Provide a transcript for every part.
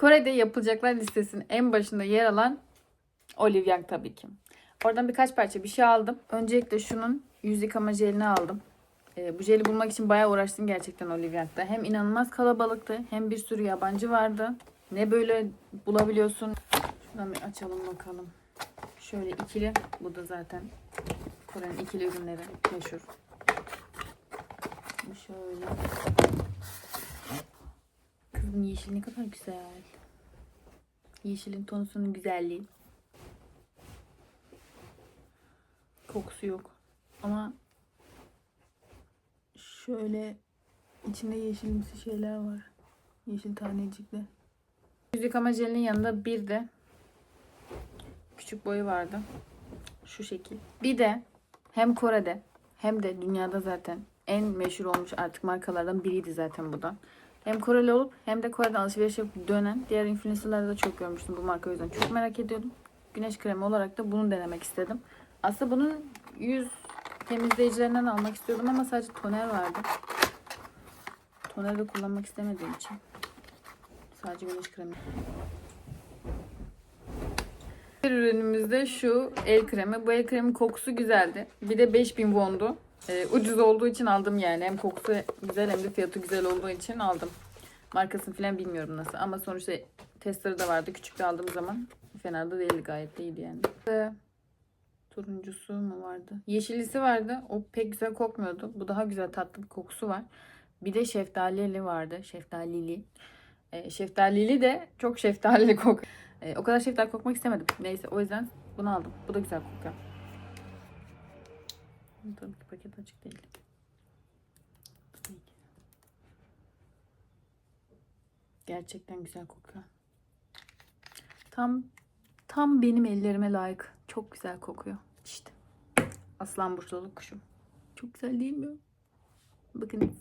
Kore'de yapılacaklar listesinin en başında yer alan Olive Young tabii ki. Oradan birkaç parça bir şey aldım. Öncelikle şunun yüz yıkama jelini aldım. Ee, bu jeli bulmak için bayağı uğraştım gerçekten Olive Young'da. Hem inanılmaz kalabalıktı hem bir sürü yabancı vardı. Ne böyle bulabiliyorsun. Şuradan bir açalım bakalım. Şöyle ikili. Bu da zaten Kore'nin ikili ürünleri meşhur. Şöyle. Kızım yeşil ne kadar güzel. Yeşilin tonusunun güzelliği. Kokusu yok. Ama şöyle içinde yeşilimsi şeyler var. Yeşil tanecikli. Yüz yıkama jelinin yanında bir de küçük boyu vardı. Şu şekil. Bir de hem Kore'de hem de dünyada zaten en meşhur olmuş artık markalardan biriydi zaten bu da. Hem Koreli olup hem de Kore'den alışveriş yapıp dönen diğer influencerlarda da çok görmüştüm bu marka o yüzden çok merak ediyordum. Güneş kremi olarak da bunu denemek istedim. Aslında bunun yüz temizleyicilerinden almak istiyordum ama sadece toner vardı. Toner de kullanmak istemediğim için. Sadece güneş kremi. Bir ürünümüz de şu el kremi. Bu el kremin kokusu güzeldi. Bir de 5000 wondu. Ee, ucuz olduğu için aldım yani. Hem kokusu güzel hem de fiyatı güzel olduğu için aldım. Markasını falan bilmiyorum nasıl. Ama sonuçta testleri de vardı. Küçük de aldığım zaman fena da değildi. Gayet de iyiydi yani. Ve turuncusu mu vardı? Yeşilisi vardı. O pek güzel kokmuyordu. Bu daha güzel tatlı bir kokusu var. Bir de şeftalili vardı. Şeftalili. Ee, şeftalili de çok şeftalili kok. Ee, o kadar şeftali kokmak istemedim. Neyse o yüzden bunu aldım. Bu da güzel kokuyor. Tabii ki paket açık değil. Tabii ki. Gerçekten güzel kokuyor. Tam tam benim ellerime layık. Çok güzel kokuyor. İşte. Aslan burçluluk kuşum. Çok güzel değil mi? Bakın.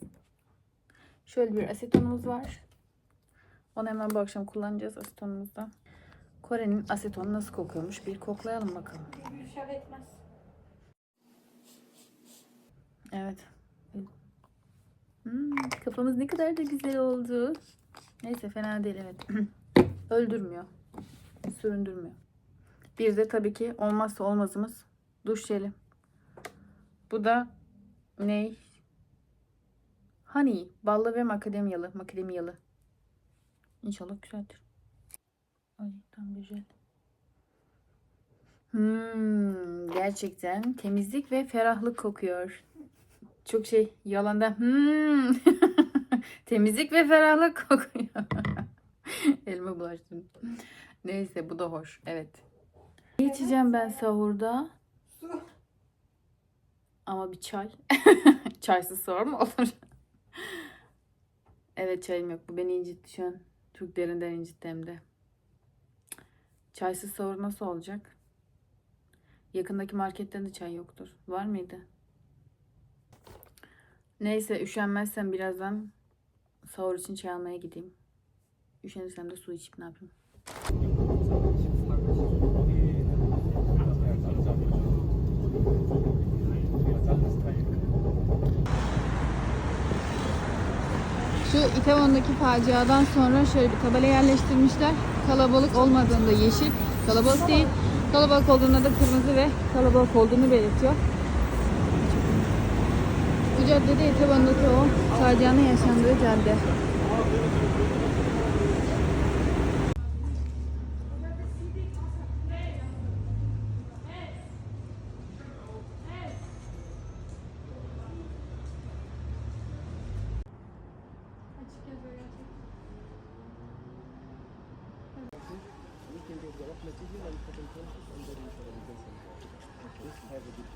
Şöyle bir asetonumuz var. Onu hemen bu akşam kullanacağız asetonumuzda. Kore'nin asetonu nasıl kokuyormuş bir koklayalım bakalım. Dışarı etmez. Evet. Hmm, kafamız ne kadar da güzel oldu. Neyse fena değil evet. Öldürmüyor. Süründürmüyor. Bir de tabii ki olmazsa olmazımız duş jeli. Bu da ne? Honey. Ballı ve makademyalı. Makademyalı. İnşallah güzeldir. Ay tam güzel. Hmm, gerçekten temizlik ve ferahlık kokuyor. Çok şey yalanda hmm. temizlik ve ferahlık kokuyor. Elime bulaştım. Neyse bu da hoş. Evet. Ne içeceğim ben sahurda? Su. Ama bir çay. Çaysız sahur mu olur? evet çayım yok. Bu beni incitti şu an. Çok derinden incitti hem de. Çaysız sahur nasıl olacak? Yakındaki marketten de çay yoktur. Var mıydı? Neyse üşenmezsem birazdan sahur için çay almaya gideyim. Üşenirsem de su içip ne yapayım? Şu İtalya'daki faciadan sonra şöyle bir tabela yerleştirmişler. Kalabalık olmadığında yeşil, kalabalık değil. Kalabalık olduğunda da kırmızı ve kalabalık olduğunu belirtiyor. Bu caddede İtalya'daki o facianın yaşandığı cadde.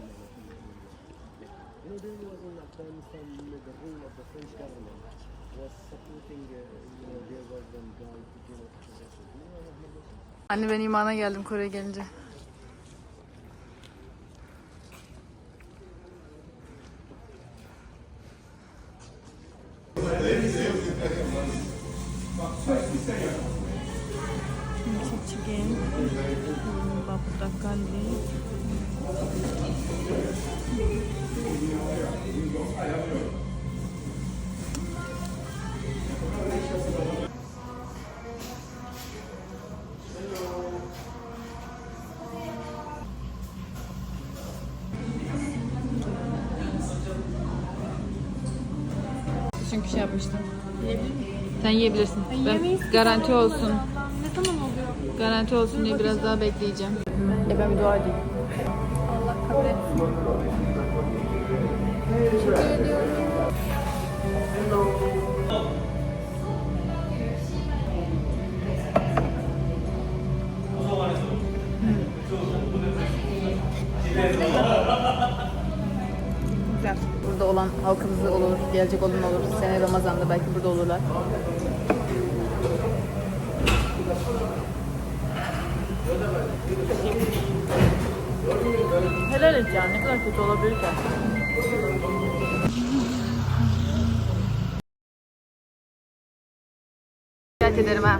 Can Anne ben imana geldim Kore'ye gelince. Çiçeğin, papatakali. çünkü şey yapmıştım. Sen yiyebilirsin. Ben garanti olsun. Ne zaman oluyor? Garanti olsun diye biraz daha bekleyeceğim. Ya ben bir dua edeyim. Allah kabul etsin. Teşekkür ediyorum. Güzel. Burada olan halkımız olur, gelecek olan olur. Sene Ramazan'da belki burada olurlar. Helal et yani. Ne kadar kötü olabilir ki? Dikkat ederim ha.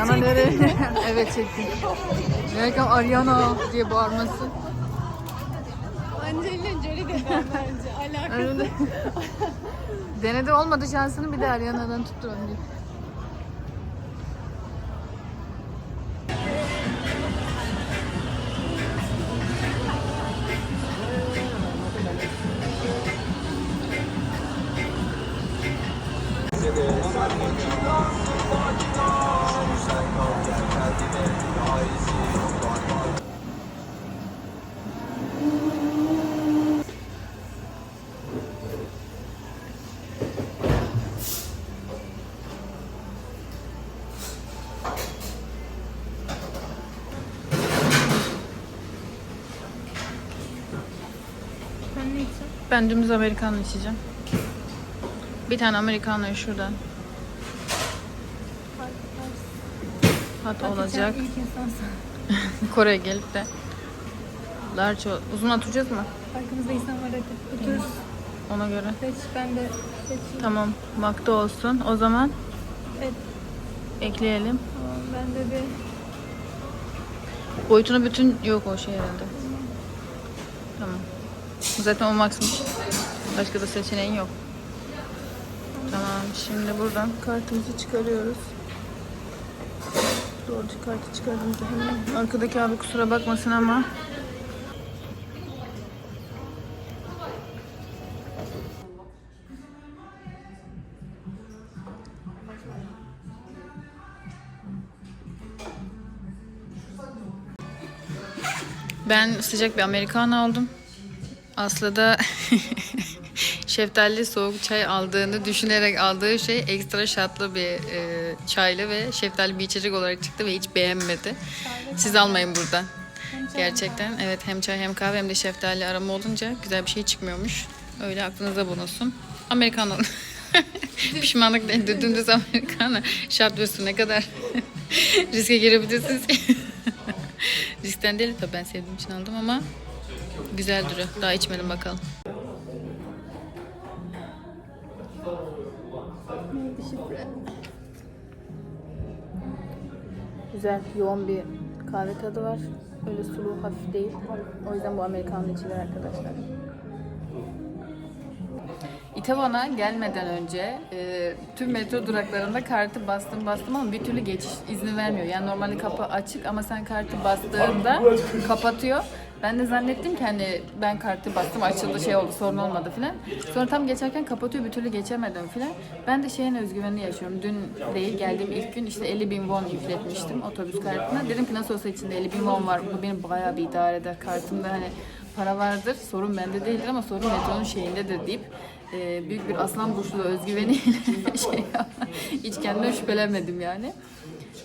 Ariana nereye? evet çektim. Nereden Ariana diye bağırması. Angelina Jolie de ben bence. Alakası. Denedi olmadı şansını bir de Ariana'dan tutturalım diye. Ben dümdüz Amerikanlı içeceğim. Bir tane Amerikanlı şuradan. Hat olacak. Kore'ye gelip de large ol- uzun oturacağız mı? Arkamızda insan var hadi. Otururuz. Ona göre. Seç ben de seçeyim. Tamam. Makta olsun. O zaman Evet. ekleyelim. Tamam ben de bir Boyutunu bütün yok o şey herhalde. Tamam. Zaten o maksmış. Başka da seçeneğin yok. Tamam. Şimdi buradan kartımızı çıkarıyoruz. Doğrucu kartı çıkardım da hemen. Arkadaki abi kusura bakmasın ama Ben sıcak bir Americano aldım. Aslı da şeftali soğuk çay aldığını düşünerek aldığı şey ekstra şatlı bir e, çaylı ve şeftali bir içecek olarak çıktı ve hiç beğenmedi. Siz almayın buradan. Gerçekten evet hem çay hem kahve hem de şeftali arama olunca güzel bir şey çıkmıyormuş. Öyle aklınıza bulunsun. Americano. Pişmanlık değil de dümdüz Americano. Şart su ne kadar riske girebilirsiniz. Riskten değil tabii ben sevdiğim için aldım ama güzel duruyor. Daha içmedim bakalım. Güzel, yoğun bir kahve tadı var. Öyle sulu, hafif değil. O yüzden bu Amerikanlı içilir arkadaşlar. İtavan'a gelmeden önce e, tüm metro duraklarında kartı bastım bastım ama bir türlü geçiş izni vermiyor. Yani normalde kapı açık ama sen kartı bastığında kapatıyor. Ben de zannettim ki hani ben kartı bastım açıldı şey oldu sorun olmadı filan. Sonra tam geçerken kapatıyor bir türlü geçemedim filan. Ben de şeyin özgüvenini yaşıyorum. Dün değil geldiğim ilk gün işte 50 bin won yükletmiştim otobüs kartına. Dedim ki nasıl olsa içinde 50 bin won var. Bu benim bayağı bir idare eder. Kartımda hani para vardır. Sorun bende değildir ama sorun metronun şeyindedir deyip e, büyük bir aslan burçlu özgüveniyle şey hiç kendimden şüphelenmedim yani.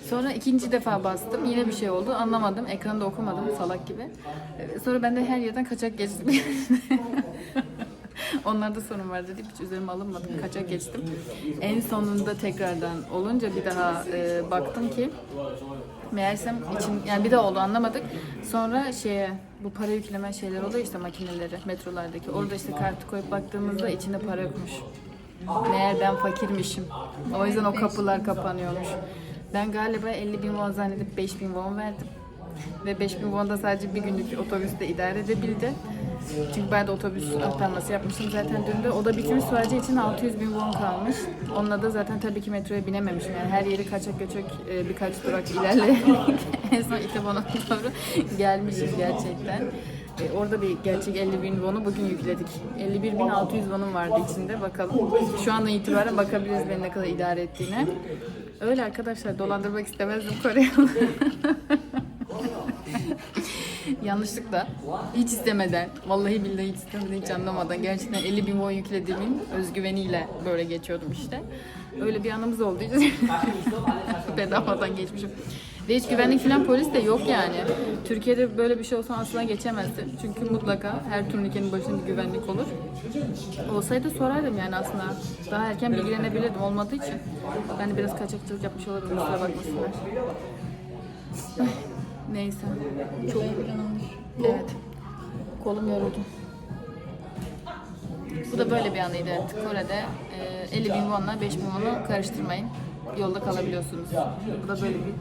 Sonra ikinci defa bastım. Yine bir şey oldu. Anlamadım. Ekranda okumadım salak gibi. Ee, Sonra ben de her yerden kaçak geçtim. Onlarda sorun var deyip hiç üzerime alınmadım. Kaçak geçtim. En sonunda tekrardan olunca bir daha e, baktım ki meğersem için yani bir daha oldu anlamadık. Sonra şeye bu para yükleme şeyler oluyor işte makineleri metrolardaki. Orada işte kartı koyup baktığımızda içinde para yokmuş. Meğer ben fakirmişim. O yüzden o kapılar kapanıyormuş. Ben galiba 50 bin won zannedip 5 bin won verdim. Ve 5000 won da sadece bir günlük otobüste idare edebildi. Çünkü ben de otobüs aktarması yapmıştım zaten dün de. O da bitmiş sadece için 600 bin won kalmış. Onunla da zaten tabii ki metroya binememişim. Yani her yeri kaçak göçek e, birkaç durak ilerleyerek en son İtebon'a doğru gelmişiz gerçekten. E, orada bir gerçek 50 bin wonu bugün yükledik. 51.600 wonum vardı içinde bakalım. Şu andan itibaren bakabiliriz beni ne kadar idare ettiğine. Öyle arkadaşlar dolandırmak istemezdim Korelileri. Yanlışlıkla hiç istemeden, vallahi billahi hiç istemeden, hiç anlamadan gerçekten 50 bin won yüklediğimin özgüveniyle böyle geçiyordum işte. Öyle bir anımız için bedavadan geçmişim. Ve hiç güvenlik falan polis de yok yani. Türkiye'de böyle bir şey olsa aslında geçemezdi. Çünkü mutlaka her turnikenin başında güvenlik olur. Olsaydı sorardım yani aslında. Daha erken bilgilenebilirdim olmadığı için. Ben de biraz kaçakçılık yapmış olabilirim kusura bakmasınlar. Neyse. Çok Evet. Kolum yoruldu. Bu da böyle bir anıydı. Evet. Kore'de e, 50 bin wonla 5 bin wonu karıştırmayın. Yolda kalabiliyorsunuz. Bu da böyle bir